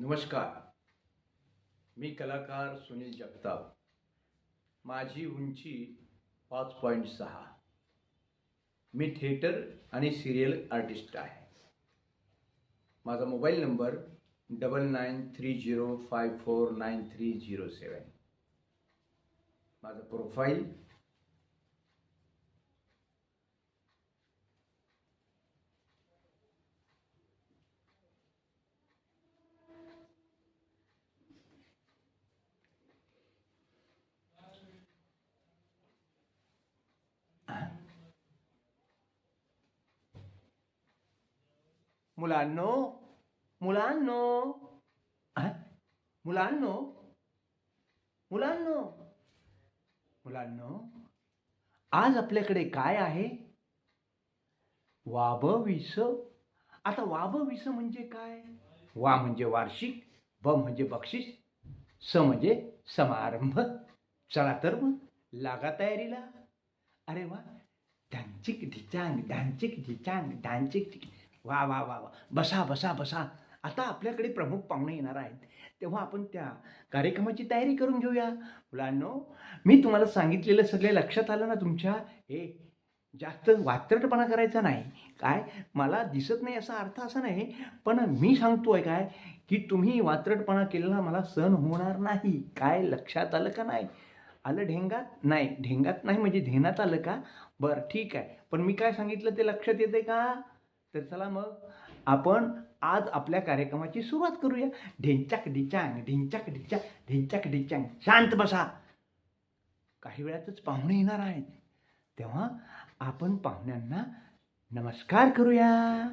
नमस्कार. मी कलाकार सुनील जगताप. माझी उंची पाच पॉईंट सहा. मी थिएटर आणि सिरियल आर्टिस्ट आहे. माझा mobile number double nine three zero five four nine three zero seven माझं प्रोफाईल मुलांनो मुलांनो. मुलांनो. मुलांनो. मुलांनो आज आपल्याकडे काय आहे? वाब विस आता वाब विस म्हणजे काय? वा म्हणजे वार्षिक ब म्हणजे बक्षीस स म्हणजे समारंभ. चला तर मग लागा तयारीला. अरे वा डांचिक ढिचांग डांचिक ढिचांग डांचिक ढिक वा वा वा वा. बसा बसा बसा. आता आपल्याकडे प्रमुख पाहुणे येणार आहेत. तेव्हा आपण त्या कार्यक्रमाची तयारी करून घेऊया. मुलांनो मी तुम्हाला सांगितलेलं सगळे लक्षात आलं ना तुमच्या? हे जास्त वात्रटपणा करायचा नाही. काय? मला दिसत नाही असा अर्थ असा नाही. पण मी सांगतो आहे काय? की तुम्ही वात्रटपणा केलेला मला सहन होणार नाही. काय? लक्षात आलं का नाही? आलं ढेंगात? नाही. ढेंगात नाही म्हणजे ध्येनात आलं का? बरं ठीक आहे. पण मी काय सांगितलं ते लक्षात येते का? तर चला मग आपण आज आपल्या कार्यक्रमाची सुरुवात करूया. ढेंचाक डिचांग ढिंचाक डिचाक ढिंचाक ढिचांग. शांत बसा. काही वेळातच पाहुणे येणार आहेत. तेव्हा आपण पाहुण्यांना नमस्कार करूया.